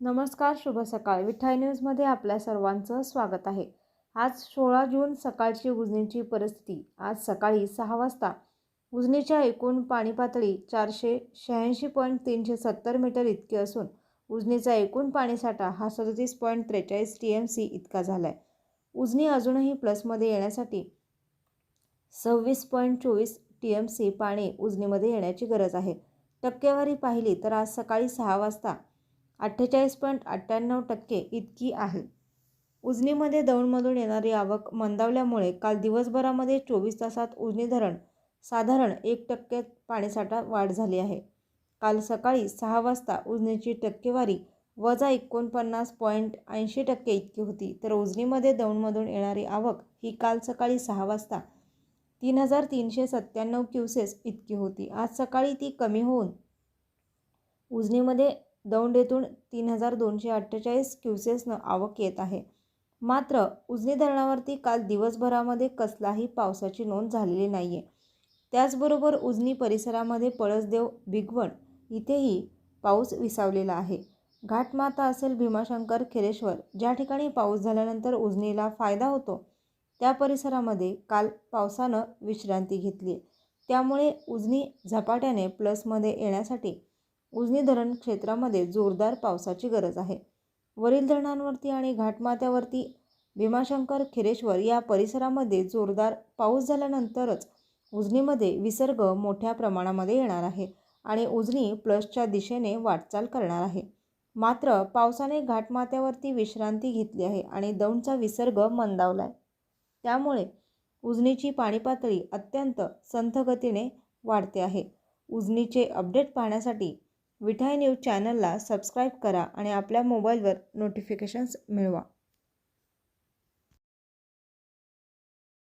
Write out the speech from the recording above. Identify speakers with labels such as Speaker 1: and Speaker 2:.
Speaker 1: नमस्कार शुभ सकाळ. विठाई न्यूजमध्ये आपल्या सर्वांचं स्वागत आहे. आज सोळा जून सकाळची उजनीची परिस्थिती. आज सकाळी सहा वाजता उजनीच्या एकूण पाणी पातळी चारशे शहाऐंशी पॉईंट तीनशे सत्तर मीटर इतकी असून उजनीचा एकूण पाणीसाठा हा सदतीस पॉईंट त्रेचाळीस टी एम सी इतका झाला आहे उजनी अजूनही प्लसमध्ये येण्यासाठी सव्वीस पॉईंट चोवीस टी एम सी पाणी उजनीमध्ये येण्याची गरज आहे. टक्केवारी पाहिली तर आज सकाळी सहा वाजता अठ्ठेचाळीस पॉईंट अठ्ठ्याण्णव टक्के इतकी आहे. उजनीमध्ये दौंडमधून येणारी आवक मंदावल्यामुळे काल दिवसभरामध्ये चोवीस तासात उजनी धरण साधारण एक टक्के पाणीसाठा वाढ झाली आहे. काल सकाळी सहा वाजता उजनीची टक्केवारी वजा एकोणपन्नास पॉईंट ऐंशी टक्के इतकी होती. तर उजनीमध्ये दौंडमधून येणारी आवक ही काल सकाळी सहा वाजता तीन हजार तीनशे सत्त्याण्णव क्युसेस इतकी होती. आज सकाळी ती कमी होऊन उजनीमध्ये दौंड येथून तीन हजार दोनशे अठ्ठेचाळीस क्युसेसनं आवक येत आहे. मात्र उजनी धरणावरती काल दिवसभरामध्ये कसलाही पावसाची नोंद झालेली नाही आहे त्याचबरोबर उजनी परिसरामध्ये पळसदेव भिगवण इथेही पाऊस विसावलेला आहे. घाटमाता असेल भीमाशंकर खेरेश्वर ज्या ठिकाणी पाऊस झाल्यानंतर उजनीला फायदा होतो त्या परिसरामध्ये काल पावसानं विश्रांती घेतली त्यामुळे उजनी झपाट्याने प्लसमध्ये येण्यासाठी उजनी धरण क्षेत्रामध्ये जोरदार पावसाची गरज आहे. वरील धरणांवरती आणि घाटमाथ्यावरती भीमाशंकर खिरेश्वर या परिसरामध्ये जोरदार पाऊस झाल्यानंतरच उजनीमध्ये विसर्ग मोठ्या प्रमाणामध्ये येणार आहे आणि उजनी प्लसच्या दिशेने वाटचाल करणार आहे. मात्र पावसाने घाटमाथ्यावरती विश्रांती घेतली आहे आणि दौंडचा विसर्ग मंदावला आहे त्यामुळे उजनीची पाणी पातळी अत्यंत संथगतीने वाढते आहे. उजनीचे अपडेट पाहण्यासाठी विठाई न्यूज चॅनलला सबस्क्राईब करा आणि आपल्या मोबाईलवर नोटिफिकेशन्स मिळवा.